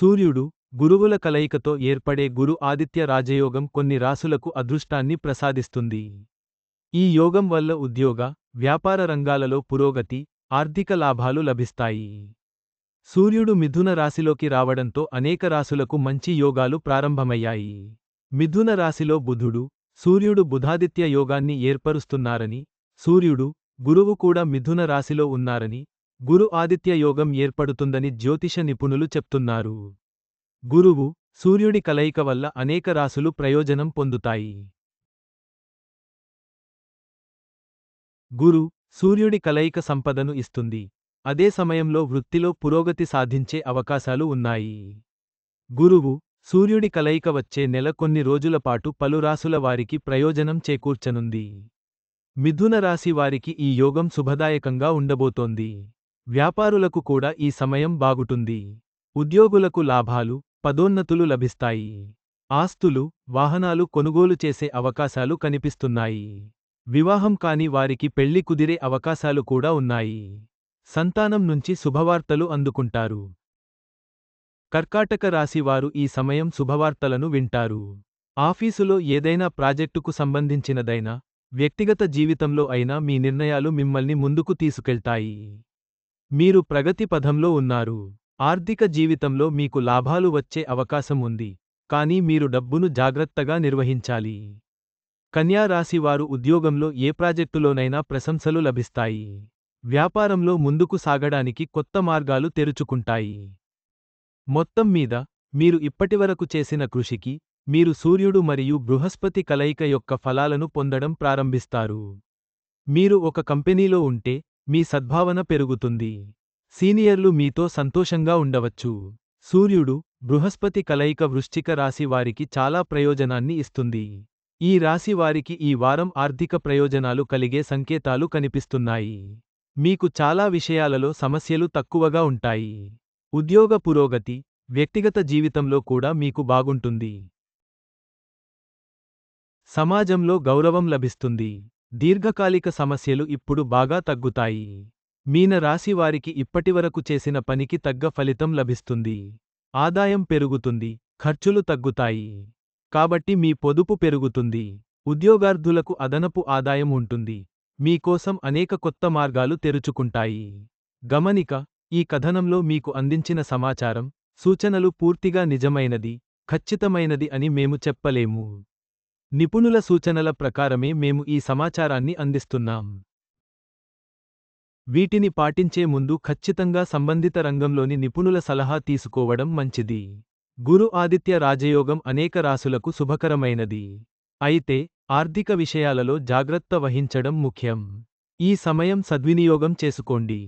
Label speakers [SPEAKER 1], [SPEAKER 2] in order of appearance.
[SPEAKER 1] సూర్యుడు గురువుల కలయికతో ఏర్పడే గురు ఆదిత్య రాజయోగం కొన్ని రాసులకు అదృష్టాన్ని ప్రసాదిస్తుంది. ఈ యోగం వల్ల ఉద్యోగ వ్యాపార రంగాలలో పురోగతి ఆర్థిక లాభాలు లభిస్తాయి. సూర్యుడు మిథున రాశిలోకి రావడంతో అనేక రాసులకు మంచి యోగాలు ప్రారంభమయ్యాయి. మిథున రాశిలో బుధుడు సూర్యుడు బుధాదిత్య యోగాన్ని ఏర్పరుస్తున్నారని సూర్యుడు గురువు కూడా మిథున రాశిలో ఉన్నారని గురు ఆదిత్య యోగం ఏర్పడుతుందని జ్యోతిష నిపుణులు చెప్తున్నారు. గురువు సూర్యుడి కలయిక వల్ల అనేక రాసులు ప్రయోజనం పొందుతాయి. గురు సూర్యుడి కలయిక సంపదను ఇస్తుంది. అదే సమయంలో వృత్తిలో పురోగతి సాధించే అవకాశాలు ఉన్నాయి. గురువు సూర్యుడి కలయిక వచ్చే నెల కొన్ని రోజుల పాటు పలు రాసుల వారికి ప్రయోజనం చేకూర్చనుంది. మిథున రాశి వారికి ఈ యోగం శుభదాయకంగా ఉండబోతోంది. వ్యాపారులకు కూడా ఈ సమయం బాగుటుంది. ఉద్యోగులకు లాభాలు పదోన్నతులు లభిస్తాయి. ఆస్తులు వాహనాలు కొనుగోలు చేసే అవకాశాలు కనిపిస్తున్నాయి. వివాహం కాని వారికి పెళ్ళి కుదిరే అవకాశాలు కూడా ఉన్నాయి. సంతానం నుంచి శుభవార్తలు అందుకుంటారు. కర్కాటక రాశివారు ఈ సమయం శుభవార్తలను వింటారు. ఆఫీసులో ఏదైనా ప్రాజెక్టుకు సంబంధించినదైనా వ్యక్తిగత జీవితంలో అయినా మీ నిర్ణయాలు మిమ్మల్ని ముందుకు తీసుకెళ్తాయి. మీరు ప్రగతి పథంలో ఉన్నారు. ఆర్థిక జీవితంలో మీకు లాభాలు వచ్చే అవకాశం ఉంది. కానీ మీరు డబ్బును జాగ్రత్తగా నిర్వహించాలి. కన్యా రాశివారు ఉద్యోగంలో ఏ ప్రాజెక్టులోనైనా ప్రశంసలు లభిస్తాయి. వ్యాపారంలో ముందుకు సాగడానికి కొత్త మార్గాలు తెరుచుకుంటాయి. మొత్తం మీద మీరు ఇప్పటివరకు చేసిన కృషికి మీరు సూర్యుడు మరియు బృహస్పతి కలయిక యొక్క ఫలాలను పొందడం ప్రారంభిస్తారు. మీరు ఒక కంపెనీలో ఉంటే మీ సద్భావన పెరుగుతుంది. సీనియర్లు మీతో సంతోషంగా ఉండవచ్చు. సూర్యుడు బృహస్పతి కలయిక వృశ్చిక రాశి వారికి చాలా ప్రయోజనాన్ని ఇస్తుంది. ఈ రాశి వారికి ఈ వారం ఆర్థిక ప్రయోజనాలు కలిగే సంకేతాలు కనిపిస్తున్నాయి. మీకు చాలా విషయాలలో సమస్యలు తక్కువగా ఉంటాయి. ఉద్యోగ పురోగతి వ్యక్తిగత జీవితంలో కూడా మీకు బాగుంటుంది. సమాజంలో గౌరవం లభిస్తుంది. దీర్ఘకాలిక సమస్యలు ఇప్పుడు బాగా తగ్గుతాయి. మీన రాశి వారికి ఇప్పటివరకు చేసిన పనికి తగ్గ ఫలితం లభిస్తుంది. ఆదాయం పెరుగుతుంది ఖర్చులు తగ్గుతాయి. కాబట్టి మీ పొదుపు పెరుగుతుంది. ఉద్యోగార్థులకు అదనపు ఆదాయం ఉంటుంది. మీకోసం అనేక కొత్త మార్గాలు తెరుచుకుంటాయి. గమనిక ఈ కథనంలో మీకు అందించిన సమాచారం సూచనలు పూర్తిగా నిజమైనది ఖచ్చితమైనది అని మేము చెప్పలేము. నిపుణుల సూచనల ప్రకారమే మేము ఈ సమాచారాన్ని అందిస్తున్నాం. వీటిని పాటించే ముందు ఖచ్చితంగా సంబంధిత రంగంలోని నిపుణుల సలహా తీసుకోవడం మంచిది. గురు ఆదిత్య రాజయోగం అనేక రాసులకు శుభకరమైనది. అయితే ఆర్థిక విషయాలలో జాగ్రత్త వహించడం ముఖ్యం. ఈ సమయం సద్వినియోగం చేసుకోండి.